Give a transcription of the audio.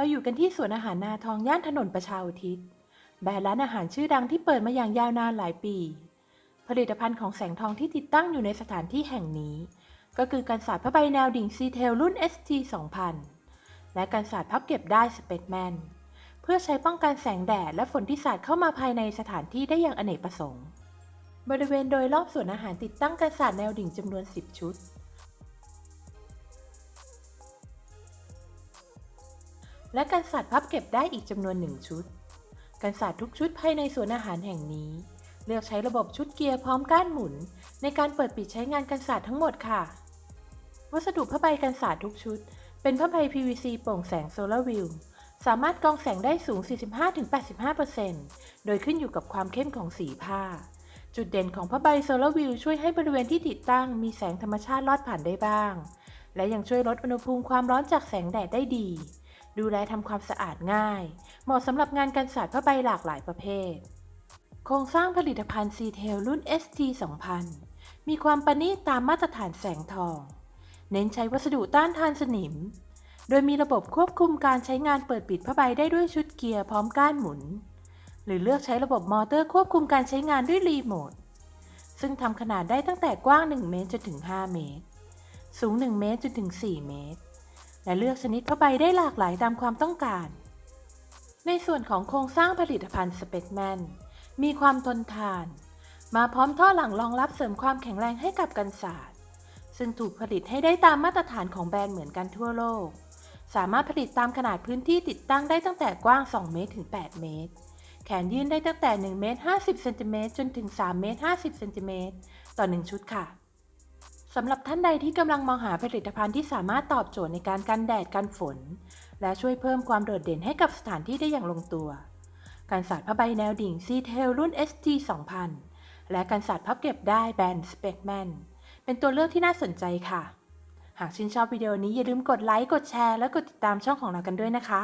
เราอยู่กันที่สวนอาหารนาทองย่านถนนประชาอุทิศ แบรนด์ร้านอาหารชื่อดังที่เปิดมาอย่างยาวนานหลายปี ผลิตภัณฑ์ของแสงทองที่ติดตั้งอยู่ในสถานที่แห่งนี้ ก็คือการสาดผ้าใบแนวดิ่งซีเทลรุ่น ST 2000 และการสาดพับเก็บได้สเปซแมนเพื่อใช้ป้องกันแสงแดดและฝนที่สาดเข้ามาภายในสถานที่ได้อย่างอเนกประสงค์ บริเวณโดยรอบสวนอาหารติดตั้งกันสาดแนวดิ่งจำนวน 10 ชุด และกันศาสตร์พับเก็บได้อีกจำนวนหนึ่งชุด กันศาสตร์ทุกชุดภายในสวนอาหารแห่งนี้ เลือกใช้ระบบชุดเกียร์พร้อมก้านหมุน ในการเปิดปิดใช้งานกันศาสตร์ทั้งหมดค่ะ วัสดุผ้าใบกันศาสตร์ทุกชุด เป็นผ้าใบ PVC โปร่งแสงโซลาร์วิวสามารถกองแสงได้สูง 45-85%โดยขึ้นอยู่กับความเข้มของสีผ้า จุดเด่นของผ้าใบโซลาร์วิวช่วยให้บริเวณที่ติดตั้งมีแสงธรรมชาติลอดผ่านได้บ้าง และยังช่วยลดอุณหภูมิความร้อนจากแสงแดดได้ดี ดูแลทำความสะอาดง่าย เหมาะสำหรับงานกันศาสตร์ผ้าใบหลากหลายประเภท โครงสร้างผลิตภัณฑ์ซีเทลรุ่น ST 2000 มีความประณีตตามมาตรฐานแสงทอง เน้นใช้วัสดุต้านทานสนิม โดยมีระบบควบคุมการใช้งานเปิดปิดผ้าใบได้ด้วยชุดเกียร์พร้อมก้านหมุน หรือเลือกใช้ระบบมอเตอร์ควบคุมการใช้งานด้วยรีโมท ซึ่งทำขนาดได้ตั้งแต่กว้าง 1 เมตรจนถึง 5 เมตร สูง 1 เมตรจนถึง 4 เมตร และเลือกชนิดผ้าใบได้หลากหลายตามความต้องการ ในส่วนของโครงสร้างผลิตภัณฑ์สเปซแมนมีความทนทาน มาพร้อมท่อหลังรองรับเสริมความแข็งแรงให้กับกันศาสตร์ ซึ่งถูกผลิตให้ได้ตามมาตรฐานของแบรนด์เหมือนกันทั่วโลก สามารถผลิตตามขนาดพื้นที่ติดตั้งได้ตั้งแต่กว้าง 2 เมตรถึง 8 เมตร แขนยื่นได้ตั้งแต่1เมตร50เซนติเมตรจนถึง3เมตร50เซนติเมตรต่อ 1 ชุดค่ะ สำหรับท่านใดที่กำลังมองหาผลิตภัณฑ์ที่สามารถตอบโจทย์ในการกันแดดกันฝน และช่วยเพิ่มความโดดเด่นให้กับสถานที่ได้อย่างลงตัว การสาดผ้าใบแนวดิ่งซีเทลรุ่น ST 2000 และการสาดพับเก็บได้แบรนด์ Specman เป็นตัวเลือกที่น่าสนใจค่ะ หากชื่นชอบวิดีโอนี้อย่าลืมกดไลค์ กดแชร์ และกดติดตามช่องของเรากันด้วยนะคะ